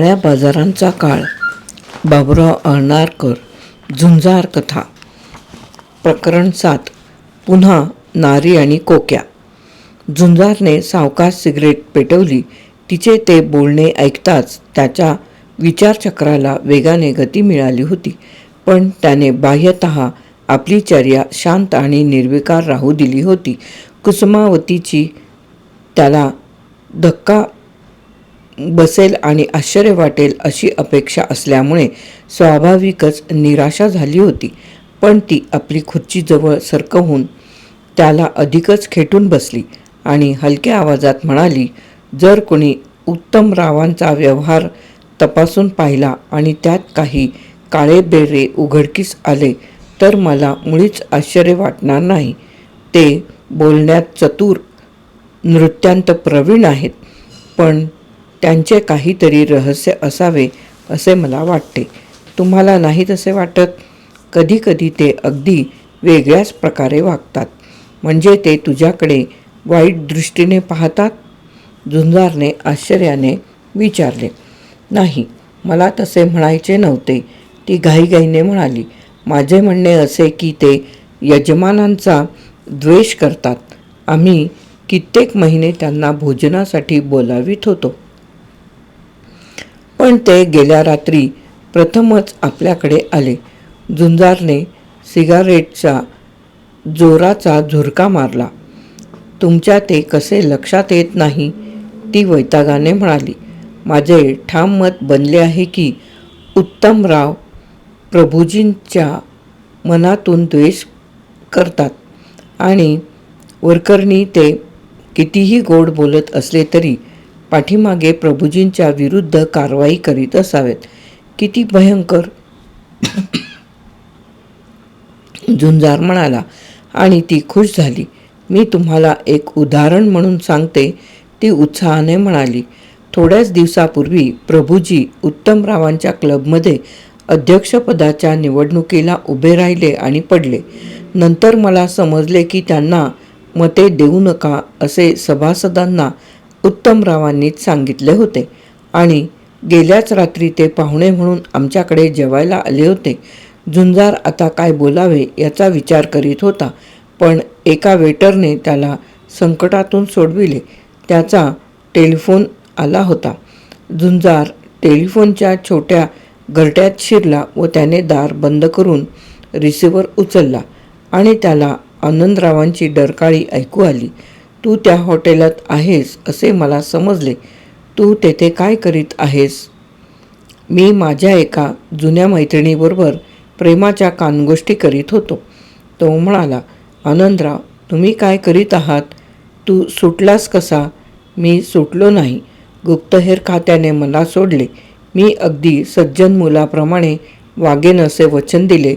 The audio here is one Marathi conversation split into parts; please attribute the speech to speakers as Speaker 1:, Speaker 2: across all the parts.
Speaker 1: काळ्या बाजारांचा काळ. बाबुराव अर्णारकर झुंजार कथा. प्रकरण सात. पुन्हा नारी आणि कोक्या. झुंजारने सावकाश सिगरेट पेटवली. तिचे ते बोलणे ऐकताच त्याच्या विचारचक्राला वेगाने गती मिळाली होती. पण त्याने बाह्यत आपली चर्या शांत आणि निर्विकार राहू दिली होती. कुसुमावतीची त्याला धक्का बसेल आणि आश्चर्य वाटेल अशी अपेक्षा असल्यामुळे स्वाभाविकच निराशा झाली होती. पण ती आपली खुर्चीजवळ सरकवून त्याला अधिकच खेटून बसली आणि हलक्या आवाजात म्हणाली जर कोणी उत्तमरावांचा व्यवहार तपासून पाहिला आणि त्यात काही काळे बेरे उघडकीस आले तर मला मुळीच आश्चर्य वाटणार नाही. ते बोलण्यात चतुर नृत्यांत प्रवीण आहेत. पण त्यांचे काहीतरी रहस्य असावे असे मला वाटते. तुम्हाला नाही तसे वाटत? कधीकधी ते अगदी वेगळ्याच प्रकारे वागतात. म्हणजे ते तुझ्याकडे वाईट दृष्टीने पाहतात? झुंजारने आश्चर्याने विचारले. नाही मला तसे म्हणायचे नव्हते. ती घाईघाईने म्हणाली माझे म्हणणे असे की ते यजमानांचा द्वेष करतात. आम्ही कित्येक महिने त्यांना भोजनासाठी बोलावित होतो. पण ते गेल्या रात्री प्रथमच आपल्याकडे आले. झुंजारने सिगारेटचा जोराचा झुरका मारला. तुमच्या ते कसे लक्षात येत नाही? ती वैतागाने म्हणाली. माझे ठाम मत बनले आहे की उत्तमराव प्रभूजींच्या मनातून द्वेष करतात आणि वरकरणी ते कितीही गोड बोलत असले तरी पाठीमागे प्रभूजींच्या विरुद्ध कारवाई करीत असावेत. किती भयंकर. झुंजार म्हणाला आणि ती खुश झाली. मी तुम्हाला एक उदाहरण म्हणून सांगते. ती उत्साहाने म्हणाली थोड्याच दिवसापूर्वी प्रभूजी उत्तमरावांच्या क्लबमध्ये अध्यक्षपदाच्या निवडणुकीला उभे राहिले आणि पडले. नंतर मला समजले की त्यांना मते देऊ नका असे सभासदांना उत्तमरावांनीच सांगितले होते. आणि गेल्याच रात्री ते पाहुणे म्हणून आमच्याकडे जेवायला आले होते. झुंजार आता काय बोलावे याचा विचार करीत होता. पण एका वेटरने त्याला संकटातून सोडविले. त्याचा टेलिफोन आला होता. झुंजार टेलिफोनच्या छोट्या घरट्यात शिरला व त्याने दार बंद करून रिसिव्हर उचलला आणि त्याला आनंदरावांची डरकाळी ऐकू आली. तू त्या हॉटेलात आहेस असे मला समजले. तू तेथे काय करीत आहेस? मी माझ्या एका जुन्या मैत्रिणीबरोबर प्रेमाच्या कानगोष्टी करीत होतो. तो म्हणाला आनंदराव तुम्ही काय करीत आहात? तू सुटलास कसा? मी सुटलो नाही. गुप्तहेर खात्याने मला सोडले. मी अगदी सज्जन मुलाप्रमाणे वागेन असे वचन दिले.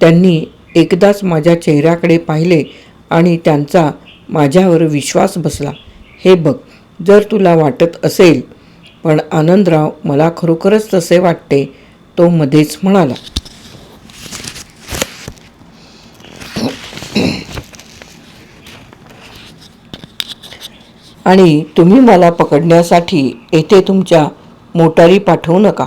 Speaker 1: त्यांनी एकदाच माझ्या चेहऱ्याकडे पाहिले आणि त्यांचा माझ्यावर विश्वास बसला. हे बघ जर तुला वाटत असेल पण आनंदराव मला खरोखरच तसे वाटते तो मध्येच म्हणाला. आणि तुम्ही मला पकडण्यासाठी येथे तुमच्या मोटारी पाठवू नका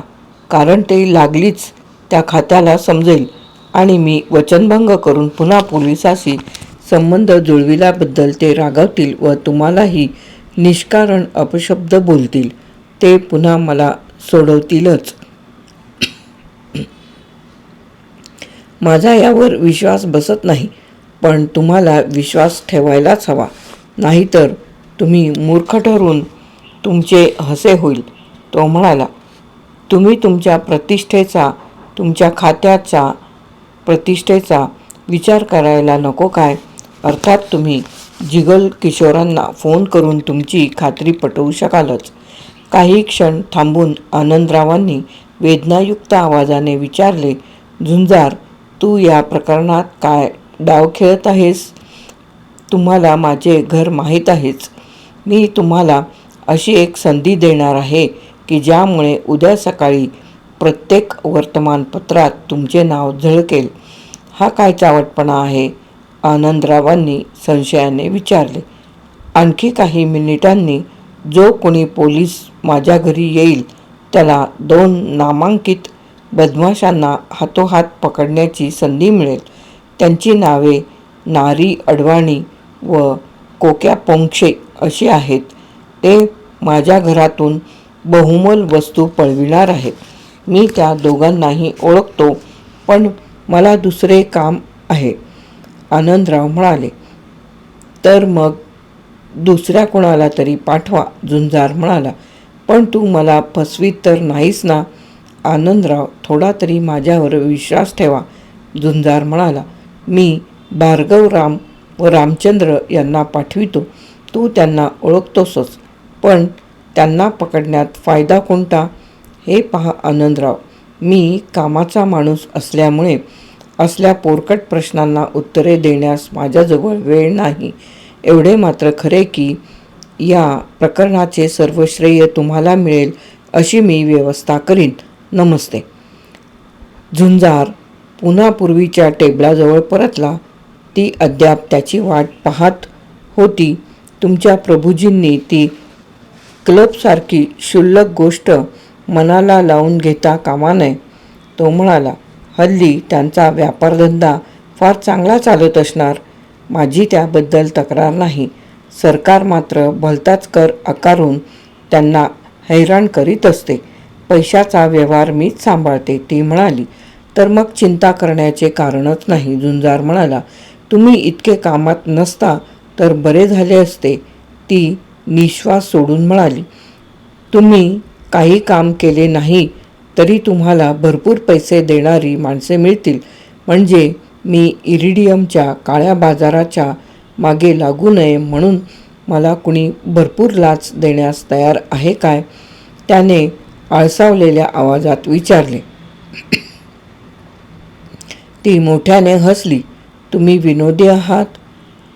Speaker 1: कारण ते लागलीच त्या खात्याला समजेल आणि मी वचनभंग करून पुन्हा पोलिसाशी संबंध जुळविल्याबद्दल ते रागावतील व तुम्हालाही निष्कारण अपशब्द बोलतील. ते पुन्हा मला सोडवतीलच. माझा यावर विश्वास बसत नाही पण तुम्हाला विश्वास ठेवायलाच हवा. नाहीतर तुम्ही मूर्ख ठरून तुमचे हसे होईल. तो म्हणाला तुम्ही तुमच्या प्रतिष्ठेचा तुमच्या खात्याचा प्रतिष्ठेचा विचार करायला नको काय? अर्थात तुम्ही जिगल किशोरांना फोन करून तुमची खात्री पटवू शकालच. काही क्षण थांबून आनंदरावांनी वेदनायुक्त आवाजाने विचारले झुंजार तू या प्रकरणात काय डाव खेळत आहेस? तुम्हाला माझे घर माहीत आहेच. मी तुम्हाला अशी एक संधी देणार आहे की ज्यामुळे उद्या सकाळी प्रत्येक वर्तमानपत्रात तुमचे नाव झळकेल. हा काय चावटपणा आहे? आनंदरावांनी संशयाने विचारले आणखी काही मिनिटांनी जो कोणी पोलीस माझ्या घरी येईल त्याला दोन नामांकित बदमाशांना हातोहात पकडण्याची संधी मिळेल. त्यांची नावे नारी अडवाणी व कोक्या पोंक्षे अशी आहेत. ते माझ्या घरातून बहुमोल वस्तू पळविणार आहेत. मी त्या दोघांनाही ओळखतो पण मला दुसरे काम आहे. आनंदराव म्हणाले तर मग दुसऱ्या कोणाला तरी पाठवा झुंजार म्हणाला. पण तू मला फसवीत तर नाहीस ना? आनंदराव थोडा तरी माझ्यावर विश्वास ठेवा झुंजार म्हणाला. मी भार्गवराम व रामचंद्र यांना पाठवितो. तू त्यांना ओळखतोसच पण त्यांना पकडण्यात फायदा कोणता? हे पहा आनंदराव मी कामाचा माणूस असल्यामुळे असल्या पोरकट प्रश्नांना उत्तरे देण्यास माझ्याजवळ वेळ नाही. एवढे मात्र खरे की या प्रकरणाचे सर्व श्रेय तुम्हाला मिळेल अशी मी व्यवस्था करीन. नमस्ते. झुंजार पुन्हा पूर्वीच्या टेबलाजवळ परतला. ती अद्याप त्याची वाट पाहत होती. तुमच्या प्रभूजींनी ती क्लबसारखी क्षुल्लक गोष्ट मनाला लावून घेता कामा नये तो म्हणाला. हल्ली त्यांचा व्यापारधंदा फार चांगला चालत असणार. माझी त्याबद्दल तक्रार नाही. सरकार मात्र भलताच कर आकारून त्यांना हैराण करीत असते. पैशाचा व्यवहार मीच सांभाळते ती म्हणाली. तर मग चिंता करण्याचे कारणच नाही झुंजार म्हणाला. तुम्ही इतके कामात नसता तर बरे झाले असते. ती निश्वास सोडून म्हणाली. तुम्ही काही काम केले नाही तरी तुम्हाला भरपूर पैसे देणारी माणसे मिळतील. म्हणजे मी इरिडियमच्या काळ्या बाजाराच्या मागे लागू नये म्हणून मला कुणी भरपूर लाच देण्यास तयार आहे काय? त्याने आळसावलेल्या आवाजात विचारले. ती मोठ्याने हसली. तुम्ही विनोदी आहात?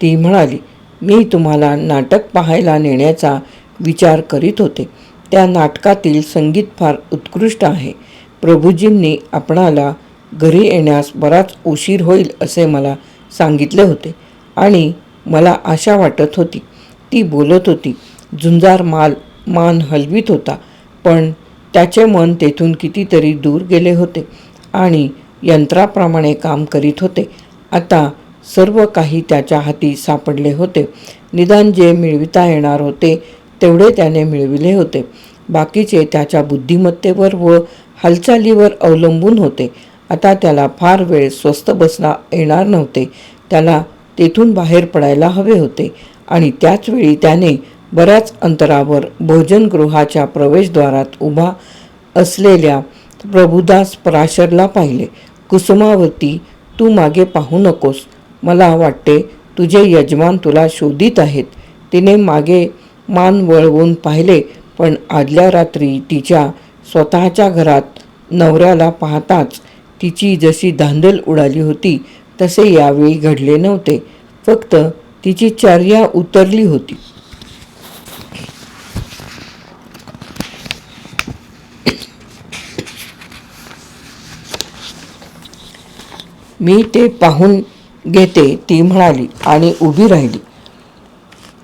Speaker 1: ती म्हणाली मी तुम्हाला नाटक पाहायला नेण्याचा विचार करीत होते. त्या नाटकातील संगीत फार उत्कृष्ट आहे. प्रभूजींनी आपणाला घरी येण्यास बराच उशीर होईल असे मला सांगितले होते आणि मला आशा वाटत होती. ती बोलत होती झुंजार माल मान हलवीत होता पण त्याचे मन तेथून कितीतरी दूर गेले होते आणि यंत्राप्रमाणे काम करीत होते. आता सर्व काही त्याच्या हाती सापडले होते. निदान जे मिळविता येणार होते तेवढे त्याने मिळविले होते. बाकीचे त्याच्या बुद्धिमत्तेवर व हालचालीवर अवलंबून होते. आता त्याला फार वेळ स्वस्त बसता येणार नव्हते. त्याला तेथून बाहेर पडायला हवे होते आणि त्याचवेळी त्याने बऱ्याच अंतरावर भोजनगृहाच्या प्रवेशद्वारात उभा असलेल्या प्रभुदास पराशरला पाहिले. कुसुमावती तू मागे पाहू नकोस. मला वाटते तुझे यजमान तुला शोधित आहेत. तिने मागे मान वळवून पाहिले पण आदल्या रात्री तिच्या स्वतःच्या घरात नवऱ्याला पाहताच तिची जशी धांदल उडाली होती तसे यावेळी घडले नव्हते. फक्त तिची चर्या उतरली होती. मी ते पाहून घेते ती म्हणाली आणि उभी राहिली.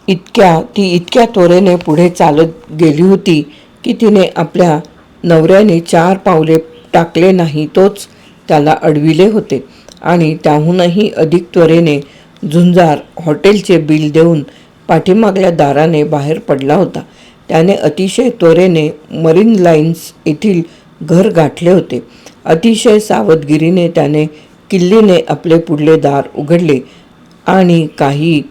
Speaker 1: इतक्या ती इतक्या त्वरेने पुढे चालत गेली होती की तिने आपल्या नवऱ्याने चार पावले टाकले नाही तोच त्याला अडविले होते. आणि त्याहूनही अधिक त्वरेने झुंजार हॉटेलचे बिल देऊन पाठीमागल्या दाराने बाहेर पडला होता. त्याने अतिशय त्वरेने मरीन लाईन्स येथील घर गाठले होते. अतिशय सावधगिरीने त्याने किल्लीने आपले पुढले दार उघडले आणि काही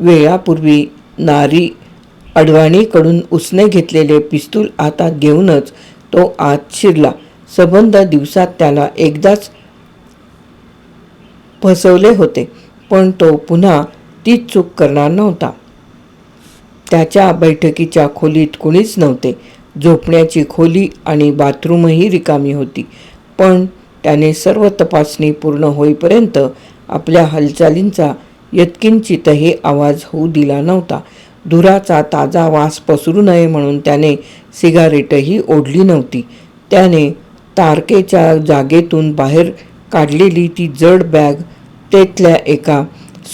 Speaker 1: वेळापूर्वी नारी अडवाणीकडून उसने घेतलेले पिस्तूल हातात घेऊनच तो आत शिरला. सबंध दिवसात त्याला एकदाच फसवले होते पण तो पुन्हा तीच चूक करणार नव्हता. त्याच्या बैठकीच्या खोलीत कुणीच नव्हते. झोपण्याची खोली आणि बाथरूमही रिकामी होती पण त्याने सर्व तपासणी पूर्ण होईपर्यंत आपल्या हालचालींचा यत्किंचितही आवाज होऊ दिला नव्हता. धुराचा ताजा वास पसरू नये म्हणून त्याने सिगारेटही ओढली नव्हती. त्याने तारकेच्या जागेतून बाहेर काढलेली ती जड बॅग तेथल्या एका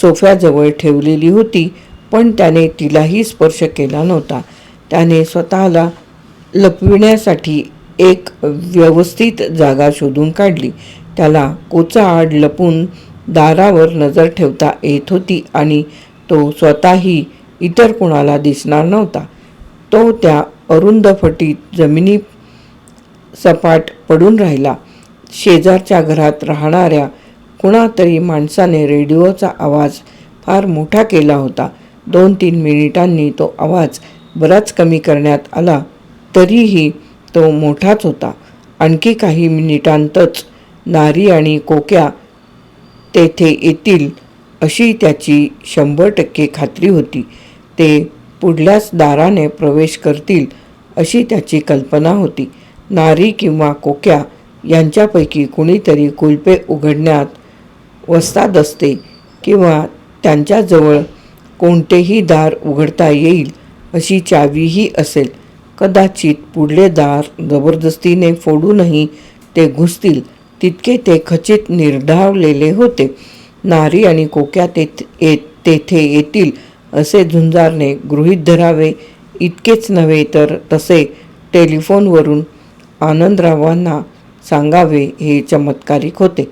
Speaker 1: सोफ्याजवळ ठेवलेली होती पण त्याने तिलाही स्पर्श केला नव्हता. त्याने स्वतःला लपविण्यासाठी एक व्यवस्थित जागा शोधून काढली. त्याला कोचा आड लपून दारावर नजर ठेवता येत होती आणि तो स्वतःही इतर कुणाला दिसणार नव्हता. तो त्या अरुंद फटीत जमिनी सपाट पडून राहिला. शेजारच्या घरात राहणाऱ्या कुणातरी माणसाने रेडिओचा आवाज फार मोठा केला होता. दोन तीन मिनिटांनी तो आवाज बराच कमी करण्यात आला तरीही तो मोठाच होता. आणखी काही मिनिटांतच नारी आणि कोक्या तेथे येतील अशी त्याची शंभर टक्के खात्री होती. ते पुढल्याच दाराने प्रवेश करतील अशी त्याची कल्पना होती. नारी किंवा कोक्या यांच्यापैकी कुणीतरी कुलपे उघडण्यात वस्ताद असते किंवा त्यांच्याजवळ कोणतेही दार उघडता येईल अशी चावीही असेल. कदाचित पुढले दार जबरदस्तीने फोडूनही ते घुसतील. तितके ते खचित निर्धावलेले होते. नारी आणि कोक्या तेथ ये तेथे येतील असे झुंजारने गृहीत धरावे. इतकेच नव्हे तर तसे टेलिफोनवरून आनंदरावांना सांगावे हे चमत्कारिक होते.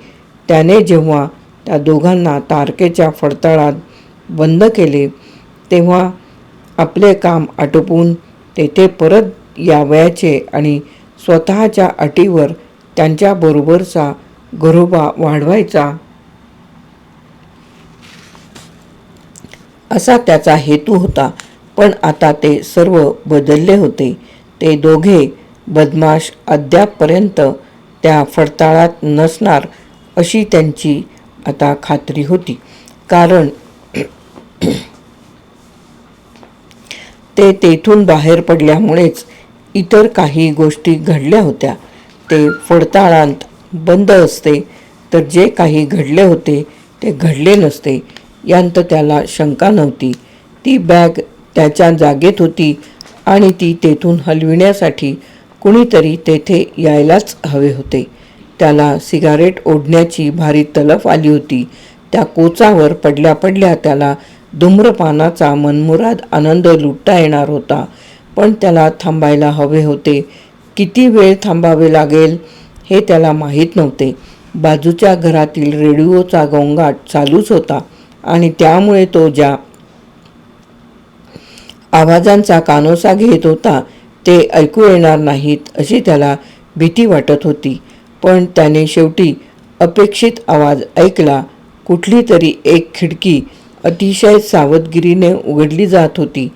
Speaker 1: त्याने जेव्हा त्या दोघांना तारकेच्या फडतळात बंद केले तेव्हा आपले काम आटोपून तेथे परत यावयाचे आणि स्वतःच्या अटीवर त्यांच्याबरोबरचा घरोबा वाढवायचा. असा त्याचा हेतू होता पण आता ते सर्व बदलले होते. ते दोघे बदमाश अद्यापपर्यंत त्या फडताळात नसणार अशी त्यांची आता खात्री होती. कारण ते तेथून बाहेर पडल्यामुळेच इतर काही गोष्टी घडल्या होत्या. ते फडताळांत बंद असते तर जे काही घडले होते ते घडले नसते यांत त्याला शंका नव्हती. ती बॅग त्याच्या जागेत होती आणि ती तेथून हलविण्यासाठी कुणीतरी तेथे यायलाच हवे होते. त्याला सिगारेट ओढण्याची भारी तलफ आली होती. त्या कोचावर पडल्या पडल्या त्याला धूम्रपानाचा मनमुराद आनंद लुटता येणार होता पण त्याला थांबायला हवे होते. किती वेळ थांबावे लागेल हे त्याला माहीत नव्हते. बाजूच्या घरातील रेडिओचा गोंगाट चालूच होता आणि त्यामुळे तो ज्या आवाजांचा कानोसा घेत होता ते ऐकू येणार नाहीत अशी त्याला भीती वाटत होती. पण त्याने शेवटी अपेक्षित आवाज ऐकला. कुठली तरी एक खिडकी अतिशय सावधगिरीने उघडली जात होती.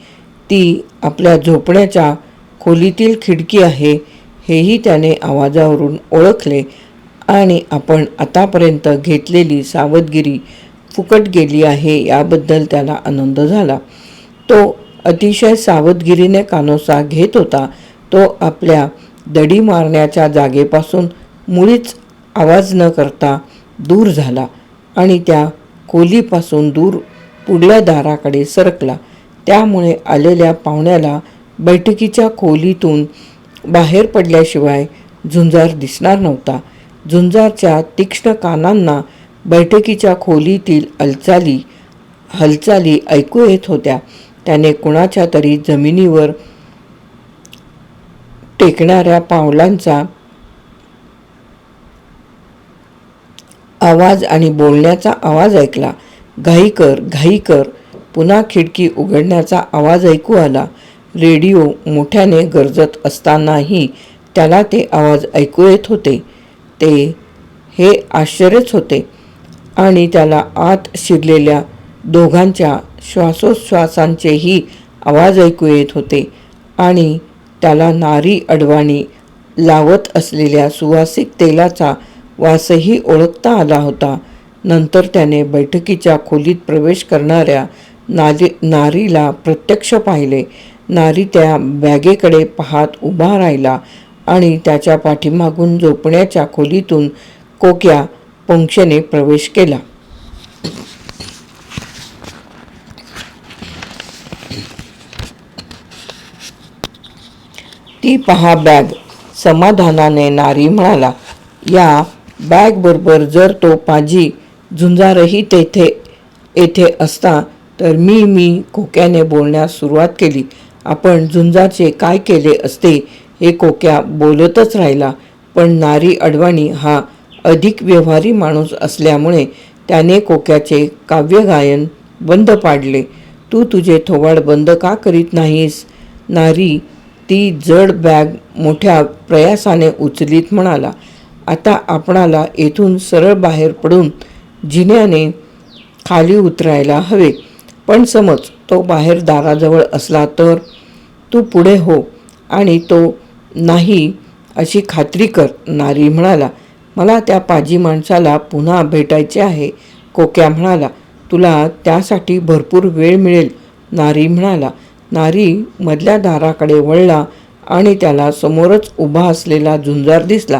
Speaker 1: ती आपल्या झोपण्याच्या खोलीतील खिडकी आहे हेही त्याने आवाजावरून ओळखले आणि आपण आतापर्यंत घेतलेली सावधगिरी फुकट गेली आहे याबद्दल त्याला आनंद झाला. तो अतिशय सावधगिरीने कानोसा घेत होता. तो आपल्या दडी मारण्याच्या जागेपासून मुळीच आवाज न करता दूर झाला आणि त्या खोलीपासून दूर पुढल्या दाराकडे सरकला. त्यामुळे आलेल्या पाहुण्याला बैठकीच्या खोलीतून बाहेर पडल्याशिवाय झुंजार दिसणार नव्हता. झुंजारच्या तीक्ष्ण कानांना बैठकीच्या खोलीतील हालचाली हालचाली ऐकू येत होत्या. त्याने कुणाच्या तरी जमिनीवर टेकणाऱ्या पावलांचा आवाज आणि बोलण्याचा आवाज ऐकला. घाई कर घाई कर पुन्हा खिडकी उघडण्याचा आवाज ऐकू आला. रेडिओ मोठ्याने गरजत असतानाही त्याला ते आवाज ऐकू येत होते. ते हे आश्चर्यच होते आणि त्याला आत शिरलेल्या दोघांच्या श्वासोच्छ्वासांचेही आवाज ऐकू येत होते आणि त्याला नारी अडवाणी लावत असलेल्या सुवासिक तेलाचा वासही ओळखता आला होता. नंतर त्याने बैठकीच्या खोलीत प्रवेश करणाऱ्या नारी नारीला प्रत्यक्ष पाहिले. नारी त्या बॅगेकडे पाहत उभा राहिला आणि त्याच्या पाठीमागून झोपण्याच्या खोलीतून कोक्या पंक्षेने प्रवेश केला. ती पहा बॅग. समाधानाने नारी म्हणाला या बॅगबरोबर जर तो पाजी झुंजारही तेथे येथे असता तर मी मी कोक्याने बोलण्यास सुरुवात केली. आपण झुंजारचे काय केले असते हे कोक्या बोलतच राहिला. पण नारी अडवाणी हा अधिक व्यवहारी माणूस असल्यामुळे त्याने कोक्याचे काव्यगायन बंद पाडले. तू तुझे थोबाड बंद का करीत नाहीस नारी ती जड बॅग मोठ्या प्रयासाने उचलीत म्हणाला. आता आपणाला येथून सरळ बाहेर पडून जिन्याने खाली उतरायला हवे. पण समज तो बाहेर दाराजवळ असला तर तू पुढे हो आणि तो नाही अशी खात्री कर नारी म्हणाला. मला त्या पाजी माणसाला पुन्हा भेटायचे आहे कोक्या म्हणाला. तुला त्यासाठी भरपूर वेळ मिळेल नारी म्हणाला. नारी मधल्या दाराकडे वळला आणि त्याला समोरच उभा असलेला झुंजार दिसला.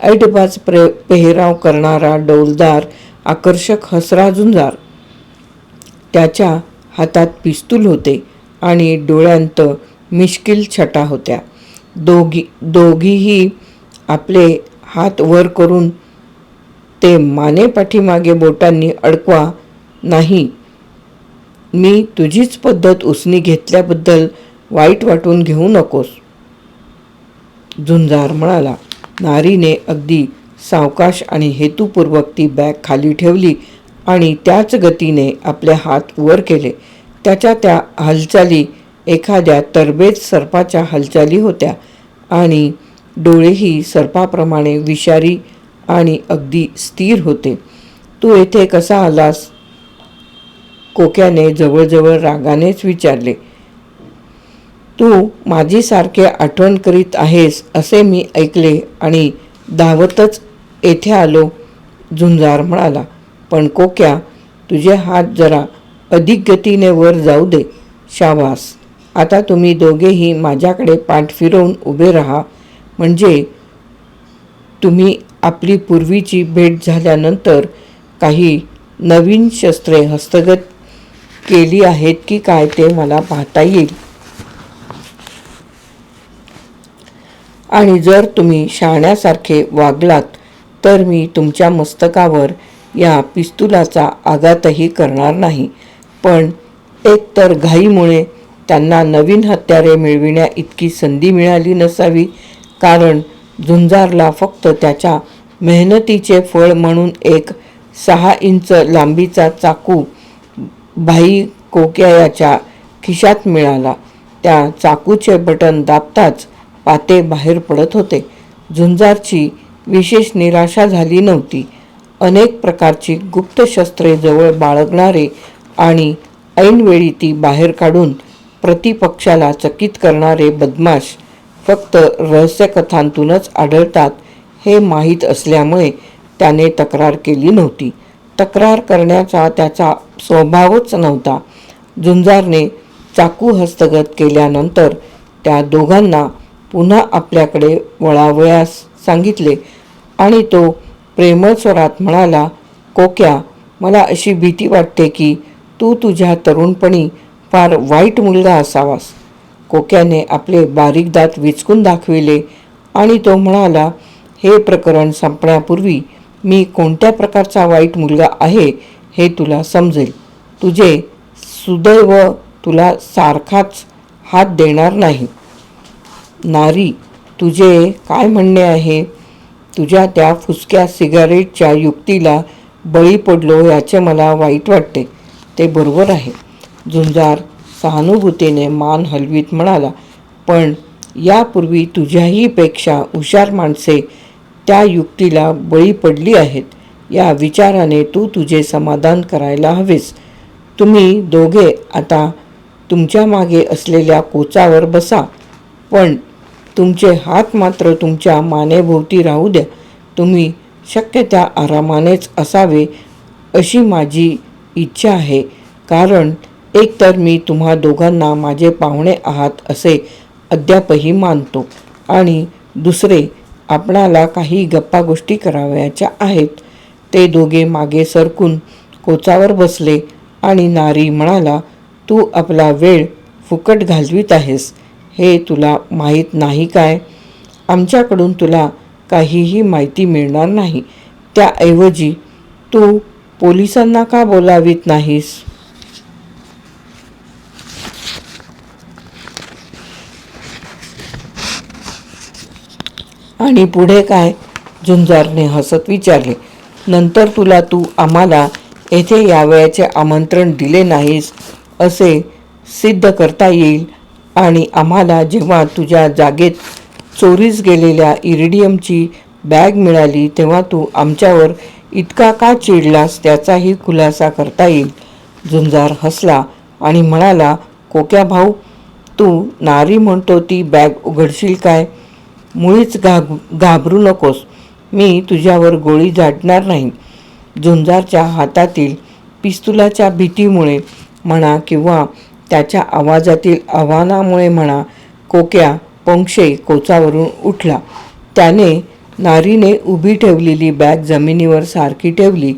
Speaker 1: ऐटबाज प्रे पेहराव करणारा डौलदार आकर्षक हसरा झुंजार. त्याच्या हातात पिस्तूल होते आणि डोळ्यांत मिश्किल छटा होत्या. दोघी दोघीही आपले हात वर करून ते माने पाठीमागे बोटांनी अडकवा नाही. मी तुझीच पद्धत उसनी घेतल्याबद्दल वाईट वाटून घेऊ नकोस. झुंजार म्हणाला. नारीने अगदी सावकाश आणि हेतुपूर्वक ती बॅग खाली ठेवली आणि त्याच गतीने आपले हात वर केले. त्याच्या त्या हालचाली एखाद्या तरबेज सर्पाच्या हालचाली होत्या आणि डोळेही सर्पाप्रमाणे विषारी आणि अगदी स्थिर होते. तू येथे कसा आलास? कोक्याने जवळजवळ रागानेच विचारले. तू माझी सारखे आठवण करीत आहेस असे मी ऐकले आणि धावतच येथे आलो झुंजार म्हणाला. पण कोक्या तुझे हात जरा अधिक गतीने वर जाऊ दे शाबास. आता तुम्ही दोघेही माझ्याकडे पाठ फिरवून उभे राहा. म्हणजे तुम्ही आपली पूर्वीची भेट झाल्यानंतर काही नवीन शस्त्रे हस्तगत केली आहेत की काय ते मला पाहता येईल. आणि जर तुम्ही शाण्यासारखे वागलात तर मी तुमच्या मस्तकावर या पिस्तुलाचा आघातही करणार नाही. पण एकतर घाईमुळे त्यांना नवीन हत्यारे मिळविण्या इतकी संधी मिळाली नसावी कारण झुंजारला फक्त त्याच्या मेहनतीचे फळ म्हणून एक सहा इंच लांबीचा चाकू भाई कोक्यायाच्या खिशात मिळाला. त्या चाकूचे बटन दाबताच पाते बाहेर पडत होते. झुंजारची विशेष निराशा झाली नव्हती. अनेक प्रकारची गुप्त शस्त्रे जवळ बाळगणारे आणि ऐनवेळी ती बाहेर काढून प्रतिपक्षाला चकित करणारे बदमाश फक्त रहस्यकथांतूनच आढळतात हे माहीत असल्यामुळे त्याने तक्रार केली नव्हती. तक्रार करण्याचा त्याचा स्वभावच नव्हता. झुंजारने चाकू हस्तगत केल्यानंतर त्या दोघांना पुन्हा आपल्याकडे वळावयास सांगितले आणि तो प्रेमळ स्वरात म्हणाला कोक्या मला अशी भीती वाटते की तू तुझ्या तरुणपणी फार वाईट मुलगा असावास. कोक्याने आपले बारीक दात विचकून दाखविले आणि तो म्हणाला हे प्रकरण संपण्यापूर्वी मी कोणत्या प्रकारचा वाईट मुलगा आहे हे तुला समजेल. तुझे सुदैव तुला सारखाच हात देणार नाही. नारी तुझे काय म्हणणे आहे? तुझ्या त्या फुसक्या सिगारेटच्या युक्तीला बळी पडलो याचे मला वाईट वाटते. ते बरोबर आहे. झुंजार सहानुभूतीने मान हलवीत म्हणाला पण यापूर्वी तुझ्याही पेक्षा हुशार माणसे त्या युक्तीला बळी पडली आहेत. या विचाराने तू तुझे समाधान करायला हवेस. तुम्ही दोघे आता तुमच्या मागे असलेल्या कोचावर बसा. पण तुमचे हात मात्र तुमच्या मानेभोवती राहू द्या. तुम्ही शक्य त्या आरामानेच असावे अशी माझी इच्छा आहे. कारण एकतर मी तुम्हा दोघांना माझे पाहुणे आहात असे अद्यापही मानतो. आणि दुसरे आपणाला काही गप्पा गोष्टी करावयाच्या आहेत. ते दोघे मागे सरकून कोचावर बसले आणि नारी म्हणाला तू आपला वेळ फुकट घालवीत आहेस. हे तुला माहीत नाही काय? आमच्याकडून तुला काहीही माहिती मिळणार नाही. त्याऐवजी तू पोलिसांना का बोलावीत नाहीस? आणि पुढे काय? झुंजारने हसत विचारले नंतर तुला तू आम्हाला येथे यावयाचे आमंत्रण दिले नाहीस असे सिद्ध करता येईल. आणि आम्हाला जेव्हा तुझ्या जागेत चोरीस गेलेल्या इरिडियमची बॅग मिळाली तेव्हा तू आमच्यावर इतका का चिडलास? त्याचाही खुलासा करता येईल. झुंजार हसला आणि म्हणाला कोक्या भाऊ तू नारी म्हणतो ती बॅग उघडशील काय? मुळीच घाब घाबरू नकोस. मी तुझ्यावर गोळी झाडणार नाही. झुंजारच्या हातातील पिस्तुलाच्या भीतीमुळे म्हणा किंवा त्याच्या आवाजातील आव्हानामुळे म्हणा कोक्या पंक्षे कोचावरून उठला. त्याने नारीने उभी ठेवलेली बॅग जमिनीवर सारखी ठेवली.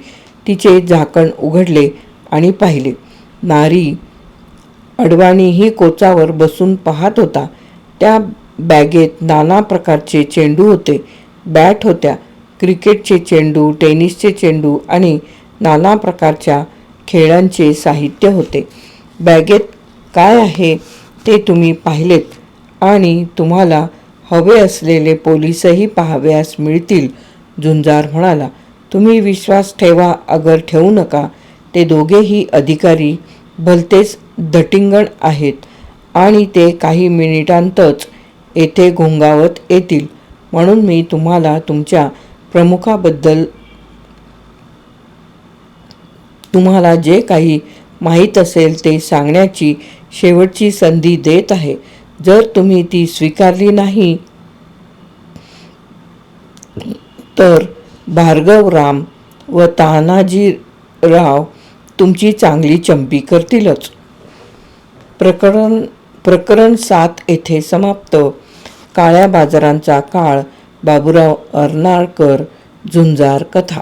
Speaker 1: तिचे झाकण उघडले आणि पाहिले. नारी अडवाणीही कोचावर बसून पाहत होता. त्या बॅगेत नाना प्रकारचे चेंडू होते. बॅट होत्या क्रिकेटचे चेंडू टेनिसचे चेंडू आणि नाना प्रकारच्या खेळांचे साहित्य होते. बॅगेत काय आहे ते तुम्ही पाहिलेत आणि तुम्हाला हवे असलेले पोलिसही पाहावयास मिळतील झुंजार म्हणाला. तुम्ही विश्वास ठेवा अगर ठेवू नका. ते दोघेही अधिकारी भलतेच दटिंगण आहेत आणि ते काही मिनिटांतच येथे घोंगावत येतील. म्हणून मी तुम्हाला तुमच्या प्रमुखाबद्दल तुम्हाला जे काही माहीत असेल ते सांगण्याची शेवटची संधी देत आहे. जर तुम्ही ती स्वीकारली नाही तर भार्गवराम व तानाजीराव तुमची चांगली चंपी करतीलच. प्रकरण प्रकरण सात येथे समाप्त. काळ्या बाजारांचा काळ बाबुराव अर्नाळकर झुंजार कथा.